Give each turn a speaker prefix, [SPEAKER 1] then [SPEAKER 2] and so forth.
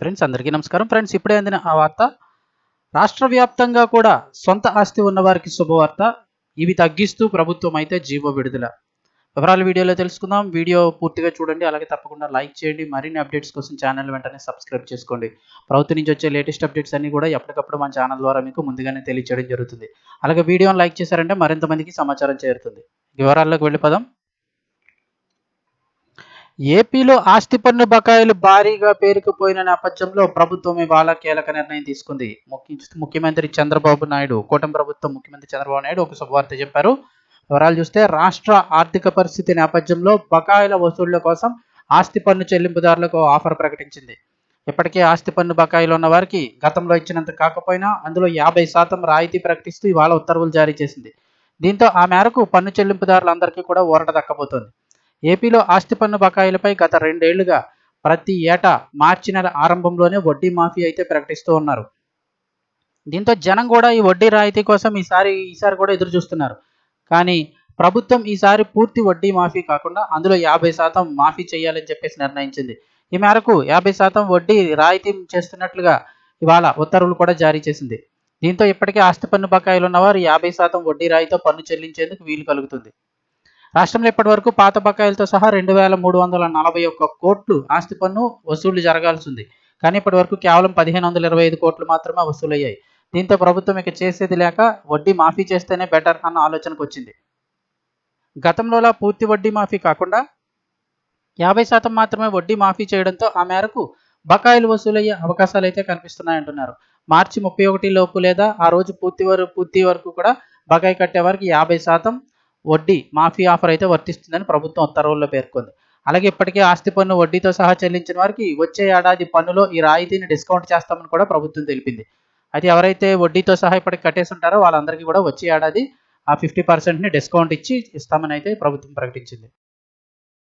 [SPEAKER 1] Friends అందరికీ నమస్కారం. Friends ఇప్పుడే అందిన ఆ వార్త రాష్ట్ర వ్యాప్తంగా కూడా సొంత ఆస్తి ఉన్న వారికి శుభవార్త. ఇవి తగ్గిస్తూ ప్రభుత్వం అయితే జీవో విడుదల. వివరాలు వీడియోలో తెలుసుకుందాం. వీడియో పూర్తిగా చూడండి. అలాగే తప్పకుండా లైక్ చేయండి. మరిన్ని అప్డేట్స్ కోసం ఛానల్ వెంటనే సబ్స్క్రైబ్ చేసుకోండి. ప్రభుత్వం నుంచి వచ్చే లేటెస్ట్ అప్డేట్స్ అన్ని కూడా ఎప్పటికప్పుడు మన ఛానల్ ద్వారా మీకు ముందుగానే తెలియచేయడం జరుగుతుంది. అలాగే వీడియోని లైక్ చేశారంటే మరింత మందికి సమాచారం చేరుతుంది. వివరాల్లోకి వెళ్ళిపోదాం. ఏపీలో ఆస్తి పన్ను బకాయిలు భారీగా పేరుకుపోయిన నేపథ్యంలో ప్రభుత్వం ఇవాళ కీలక నిర్ణయం తీసుకుంది. ముఖ్యమంత్రి చంద్రబాబు నాయుడు కూటమి ప్రభుత్వం ముఖ్యమంత్రి చంద్రబాబు నాయుడు ఒక శుభవార్త చెప్పారు. వివరాలు చూస్తే రాష్ట్ర ఆర్థిక పరిస్థితి నేపథ్యంలో బకాయిల వసూళ్ళ కోసం ఆస్తి పన్ను చెల్లింపుదారులకు ఆఫర్ ప్రకటించింది. ఇప్పటికే ఆస్తి పన్ను బకాయిలు ఉన్న వారికి గతంలో ఇచ్చినంత కాకపోయినా అందులో యాభై శాతం రాయితీ ప్రకటిస్తూ ఇవాళ ఉత్తర్వులు జారీ చేసింది. దీంతో ఆ మేరకు పన్ను చెల్లింపుదారులందరికీ కూడా ఊరట దక్కబోతోంది. ఏపీలో ఆస్తి పన్ను బకాయిలపై గత రెండేళ్ళుగా ప్రతి ఏటా మార్చి నెల ఆరంభంలోనే వడ్డీ మాఫీ అయితే ప్రకటిస్తూ ఉన్నారు. దీంతో జనం కూడా ఈ వడ్డీ రాయితీ కోసం ఈసారి ఈసారి కూడా ఎదురు చూస్తున్నారు. కానీ ప్రభుత్వం ఈసారి పూర్తి వడ్డీ మాఫీ కాకుండా అందులో యాభై శాతం మాఫీ చేయాలని చెప్పేసి నిర్ణయించింది. ఈ మేరకు యాభై శాతం వడ్డీ రాయితీ చేస్తున్నట్లుగా ఇవాళ ఉత్తర్వులు కూడా జారీ చేసింది. దీంతో ఇప్పటికే ఆస్తి పన్ను బకాయిలు ఉన్నవారు యాభై శాతం వడ్డీ రాయితో పన్ను చెల్లించేందుకు వీలు కలుగుతుంది. రాష్ట్రంలో ఇప్పటివరకు పాత బకాయిలతో సహా రెండు వేల మూడు వందల నలభై ఒక్క కోట్లు ఆస్తి పన్ను వసూళ్ళు జరగాల్సి ఉంది కానీ ఇప్పటి వరకు కేవలం పదిహేను వందల ఇరవై ఐదు కోట్లు మాత్రమే వసూలయ్యాయి. దీంతో ప్రభుత్వం ఇక చేసేది లేక వడ్డీ మాఫీ చేస్తేనే బెటర్ అన్న ఆలోచనకు వచ్చింది. గతంలోలా పూర్తి వడ్డీ మాఫీ కాకుండా యాభై శాతం మాత్రమే వడ్డీ మాఫీ చేయడంతో ఆ మేరకు బకాయిలు వసూలయ్యే అవకాశాలు అయితే కనిపిస్తున్నాయంటున్నారు. మార్చి ముప్పై ఒకటి లోపు లేదా ఆ రోజు పూర్తి వరకు పూర్తి వరకు కూడా బకాయి కట్టే వారికి యాభై శాతం వడ్డీ మాఫీ ఆఫర్ అయితే వర్తిస్తుందని ప్రభుత్వం ఉత్తర్వుల్లో పేర్కొంది. అలాగే ఇప్పటికే ఆస్తి పన్ను వడ్డీతో సహా చెల్లించిన వారికి వచ్చే ఏడాది పన్నులో ఈ రాయితీని డిస్కౌంట్ చేస్తామని కూడా ప్రభుత్వం తెలిపింది. అయితే ఎవరైతే వడ్డీతో సహా ఇప్పటికి కట్టేసి ఉంటారో వాళ్ళందరికీ కూడా వచ్చే ఏడాది ఆ ఫిఫ్టీ పర్సెంట్ని డిస్కౌంట్ ఇచ్చి ఇస్తామని అయితే ప్రభుత్వం ప్రకటించింది.